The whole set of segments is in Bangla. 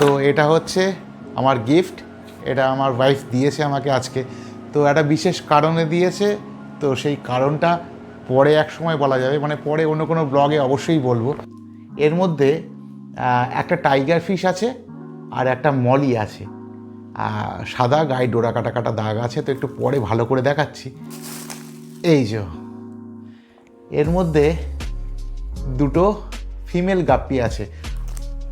তো এটা হচ্ছে আমার গিফট এটা আমার ওয়াইফ দিয়েছে আমাকে আজকে। তো একটা বিশেষ কারণে দিয়েছে, তো সেই কারণটা পরে এক সময় বলা যাবে মানে পরে অন্য কোনো ব্লগে অবশ্যই বলব। এর মধ্যে একটা টাইগার ফিশ আছে আর একটা মলি আছে। সাদা গায়ে ডোরা কাটা কাটা দাগ আছে, তো একটু পরে ভালো করে দেখাচ্ছি। এই যে। এর মধ্যে দুটো ফিমেল গাপ্পি আছে।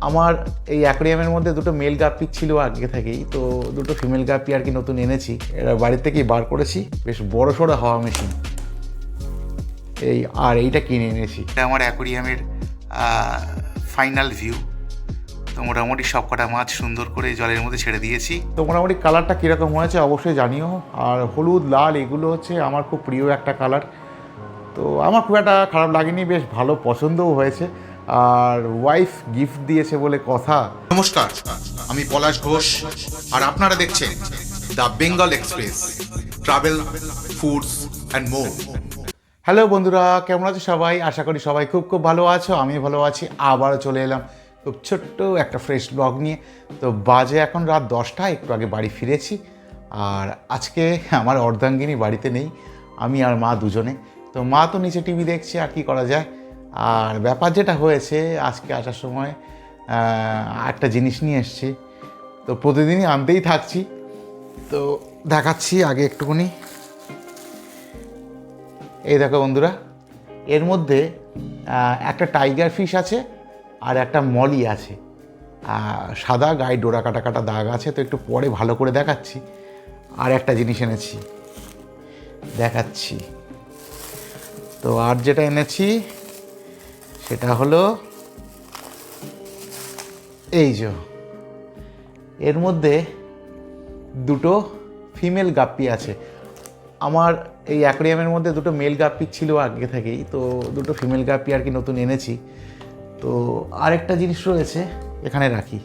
আমার এই অ্যাকোরিয়ামের মধ্যে দুটো মেল গাপ্পি ছিল আগে থেকেই, তো দুটো ফিমেল গাপ্পি আর কি নতুন এনেছি। এরা বাড়ির থেকেই বার করেছি, বেশ বড় সড়ো হাওয়া মেশিন এই, আর এইটা কিনে এনেছি। এটা আমার অ্যাকোরিয়ামের ফাইনাল ভিউ তো মোটামুটি সব কটা মাছ সুন্দর করে জলের মধ্যে ছেড়ে দিয়েছি। তো মোটামুটি কালারটা কীরকম হয়েছে অবশ্যই জানিও। আর হলুদ, লাল, এগুলো হচ্ছে আমার খুব প্রিয় একটা কালার তো আমার খুব একটা খারাপ লাগেনি, বেশ ভালো পছন্দও হয়েছে। আর ওয়াইফ গিফট দিয়েছে বলে কথা। নমস্কার আমি পলাশ ঘোষ আর আপনারা দেখছেন the Bengal Express travel foods and more hello বন্ধুরা কেমন আছো সবাই? আশা করি সবাই খুব খুব ভালো আছো আমি ভালো আছি আবারও চলে এলাম খুব ছোট্ট একটা ফ্রেশ ব্লগ নিয়ে। তো বাজে এখন রাত দশটা একটু আগে বাড়ি ফিরেছি আর আজকে আমার অর্ধাঙ্গিনী বাড়িতে নেই আমি আর মা দুজনে। তো মা তো নিচে টিভি দেখছে আর কি করা যায়? আর ব্যাপার যেটা হয়েছে, আজকে আসার সময় একটা জিনিস নিয়ে এসছি। তো প্রতিদিনই আনতেই থাকছি। তো দেখাচ্ছি আগে একটুখানি। এই দেখো বন্ধুরা, এর মধ্যে একটা টাইগার ফিশ আছে আর একটা মলি আছে। সাদা গায়ে ডোরা কাটা কাটা দাগ আছে, তো একটু পরে ভালো করে দেখাচ্ছি। আর একটা জিনিস এনেছি। দেখাচ্ছি। তো আর যেটা এনেছি সেটা হলো এই যে। এর মধ্যে দুটো ফিমেল গাপ্পি আছে। আমার এই অ্যাকোরিয়ামের মধ্যে দুটো মেল গাপ্পি ছিল আগে থেকেই, তো দুটো ফিমেল গাপ্পি আর কি নতুন এনেছি। তো আরেকটা জিনিস রয়েছে, এখানে রাখি।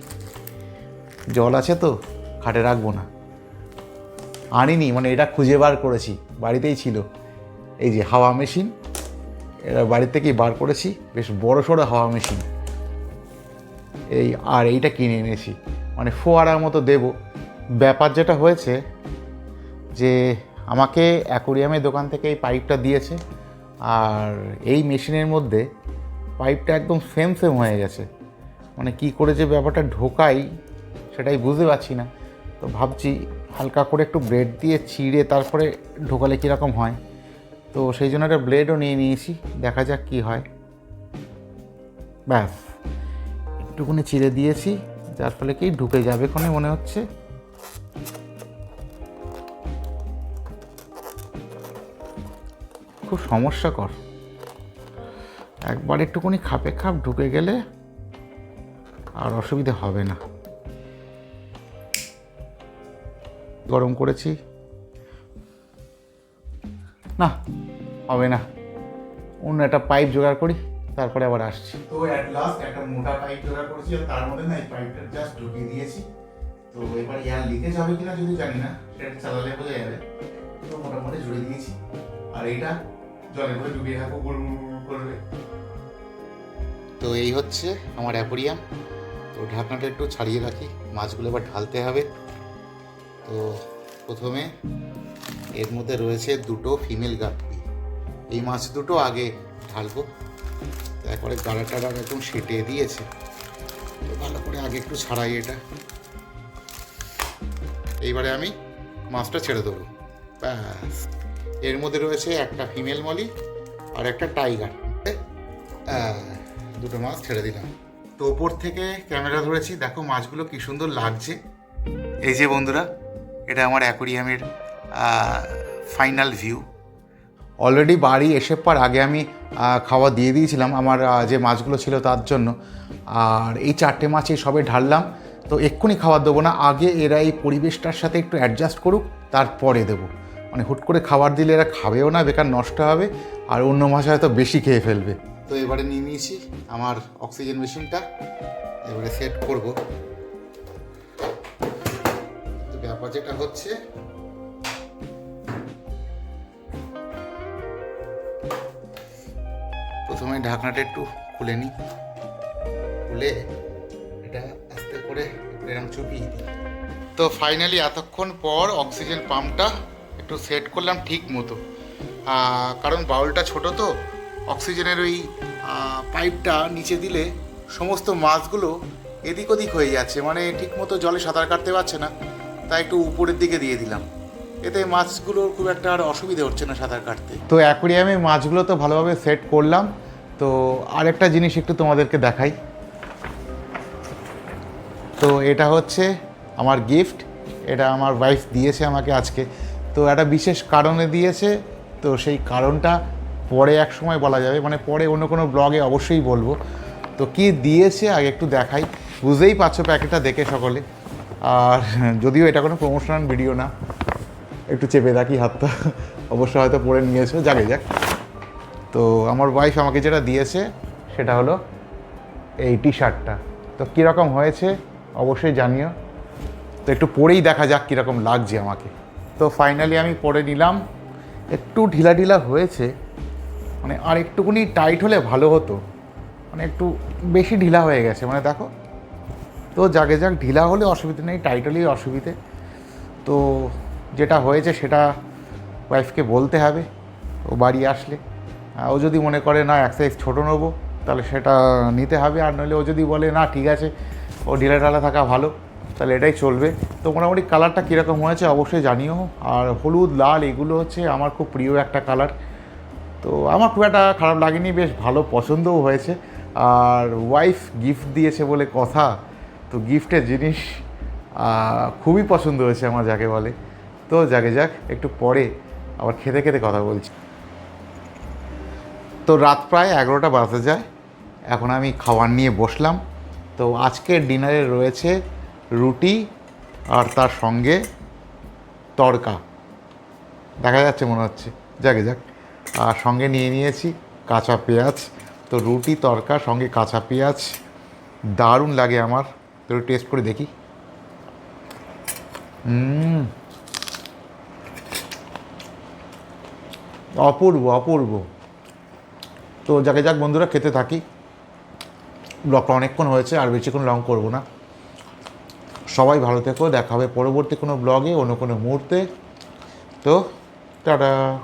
জল আছে তো, খাটে রাখব না। আনিনি মানে এটা খুঁজে বার করেছি, বাড়িতেই ছিল। এই যে হাওয়া মেশিন এরা বাড়ি থেকেই বার করেছি। বেশ বড় সড়ো হাওয়া মেশিন। এই আর এইটা কিনে এনেছি। মানে ফোয়ারার মতো দেব। ব্যাপার যেটা হয়েছে যে আমাকে অ্যাকোরিয়ামের দোকান থেকে এই পাইপটা দিয়েছে আর এই মেশিনের মধ্যে পাইপটা একদম সেম সেম হয়ে গেছে। মানে কি করে যে ব্যাপারটা ঢোকাই সেটাই বুঝতে পারছি না। তো ভাবছি হালকা করে একটু ব্রেড দিয়ে চিড়ে তারপরে ঢোকালে কীরকম হয়। তো সেই জন্য একটা ব্লেডও নিয়ে নিয়েছি, দেখা যাক কি হয়। ব্যাস একটুখানি চিড়ে দিয়েছি, যার ফলে কি ঢুকে যাবে ক্ষণে মনে হচ্ছে। খুব সমস্যাকর। একবার একটুখানি খাপে খাপ ঢুকে গেলে আর অসুবিধে হবে না। গরম করেছি। না হবে না। অন্য একটা পাইপ জোগাড় করি তারপরে আবার আসছি। তো অ্যাট লাস্ট একটা মোটা পাইপ জোগাড় করেছি আর তার মধ্যে না এই পাইপটা জাস্ট ঢুকিয়ে দিয়েছি। তো এবার ইয়ার লিকেজ হবে কিনা যদি জানি না সেটা চালালে বোঝা যাবে। তো মোটামুটি জুড়ে দিয়েছি। আর এইটা জলের মধ্যে ডুবিয়ে রাখব গোল করবে। তো এই হচ্ছে আমার অ্যাকোরিয়াম তো ঢাকনাটা একটু ছাড়িয়ে রাখি মাছগুলো এবার ঢালতে হবে। তো প্রথমে এর মধ্যে রয়েছে দুটো ফিমেল গাপ্পি। এই মাছ দুটো আগে ঢালবো। তারপরে গাড়া টাড়া একদম সেটে দিয়েছে। তো ভালো করে আগে একটু ছাড়াই এটা। এইবারে আমি মাছটা ছেড়ে দেবো। ব্যাস। এর মধ্যে রয়েছে একটা ফিমেল মলি আর একটা টাইগার দুটো মাছ ছেড়ে দিলাম। তো ওপর থেকে ক্যামেরা ধরেছি, দেখো মাছগুলো কি সুন্দর লাগছে। এই যে বন্ধুরা, এটা আমার অ্যাকোরিয়ামের ফাইনাল ভিউ। অলরেডি বাড়ি এসে পর আগে আমি খাওয়া দিয়ে দিয়েছিলাম আমার যে মাছগুলো ছিল তার জন্য। আর এই চারটে মাছ এই সবে ঢাললাম। তো এক্ষুনি খাবার দেবো না, আগে এরা এই পরিবেশটার সাথে একটু অ্যাডজাস্ট করুক, তারপরে দেবো। মানে হুট করে খাবার দিলে এরা খাবেও না, বেকার নষ্ট হবে, আর অন্য মাছ হয়তো বেশি খেয়ে ফেলবে। তো এবারে নিয়ে নিয়েছি আমার অক্সিজেন মেশিনটা এবারে সেট করব। ব্যাপার যেটা হচ্ছে প্রথমে ঢাকনাটা একটু খুলে নিই। খুলে এটা আস্তে করে এরকম চুপিয়ে দিই। তো ফাইনালি এতক্ষণ পর অক্সিজেন পাম্পটা একটু সেট করলাম ঠিক মতো। কারণ বাউলটা ছোট তো অক্সিজেনের ওই পাইপটা নিচে দিলে সমস্ত মাছগুলো এদিক ওদিক হয়ে যাচ্ছে। মানে ঠিক মতো জলে সাঁতার কাটতে পারছে না, তাই একটু উপরের দিকে দিয়ে দিলাম। এতে মাছগুলোর খুব একটা আর অসুবিধে হচ্ছে না সাঁতার কাটতে। তো অ্যাকোরিয়ামে মাছগুলো তো ভালোভাবে সেট করলাম। তো আরেকটা জিনিস একটু তোমাদেরকে দেখাই। তো এটা হচ্ছে আমার গিফট এটা আমার ওয়াইফ দিয়েছে আমাকে আজকে। তো একটা বিশেষ কারণে দিয়েছে, তো সেই কারণটা পরে এক সময় বলা যাবে মানে পরে অন্য কোনো ব্লগে অবশ্যই বলব। তো কি দিয়েছে আগে একটু দেখাই, বুঝতেই পারছ প্যাকেটটা দেখে সকলে। আর যদিও এটা কোনো প্রমোশনাল ভিডিও না, একটু চেপে রাখি হাতটা, অবশ্য হয়তো পরে নিয়েছো, যাকে, যাক। তো আমার ওয়াইফ আমাকে যেটা দিয়েছে সেটা হলো এই টি শার্টটা তো কীরকম হয়েছে অবশ্যই জানিও। তো একটু পরেই দেখা যাক কীরকম লাগছে আমাকে। তো ফাইনালি আমি পরে নিলাম। একটু ঢিলা ঢিলা হয়েছে। মানে আর একটুখানি টাইট হলে ভালো হতো। মানে একটু বেশি ঢিলা হয়ে গেছে। মানে দেখো, তো যাকে যাক ঢিলা হলে অসুবিধে নেই টাইট হলেই অসুবিধে। তো যেটা হয়েছে সেটা ওয়াইফকে বলতে হবে। ও বাড়ি আসলে। ও যদি মনে করে, না, এক সাইজ ছোটো নেব, তাহলে সেটা নিতে হবে। আর নইলে ও যদি বলে, না, ঠিক আছে, ও ঢিলা ঢালা থাকা ভালো, তাহলে এটাই চলবে। তো মোটামুটি কালারটা কীরকম হয়েছে অবশ্যই জানিও। আর হলুদ, লাল, এগুলো হচ্ছে আমার খুব প্রিয় একটা কালার। তো আমার খুব একটা খারাপ লাগেনি, বেশ ভালো পছন্দও হয়েছে। আর ওয়াইফ গিফট দিয়েছে বলে কথা, তো গিফটের জিনিস খুবই পছন্দ হয়েছে আমার, যাকে বলে। তো যাকে যাক, একটু পরে আবার খেতে খেতে কথা বলছি। তো রাত প্রায় এগারোটা বাজতে যায়। এখন আমি খাবার নিয়ে বসলাম। তো আজকের ডিনারে রয়েছে রুটি আর তার সঙ্গে তড়কা। দেখা যাচ্ছে, মনে হচ্ছে। যাকে, যাক। আর সঙ্গে নিয়ে নিয়েছি কাঁচা পেঁয়াজ। তো রুটি তরকা সঙ্গে কাঁচা পেঁয়াজ। দারুণ লাগে আমার। তো টেস্ট করে দেখি। অপূর্ব অপূর্ব। তো যাকে যাক বন্ধুরা, খেতে থাকি। ব্লগটা অনেকক্ষণ হয়েছে, আর বেশিক্ষণ লং করব না। সবাই ভালো থেকো, দেখা হবে পরবর্তী কোনো ব্লগে, অন্য কোনো মুহূর্তে। তো, টাটা।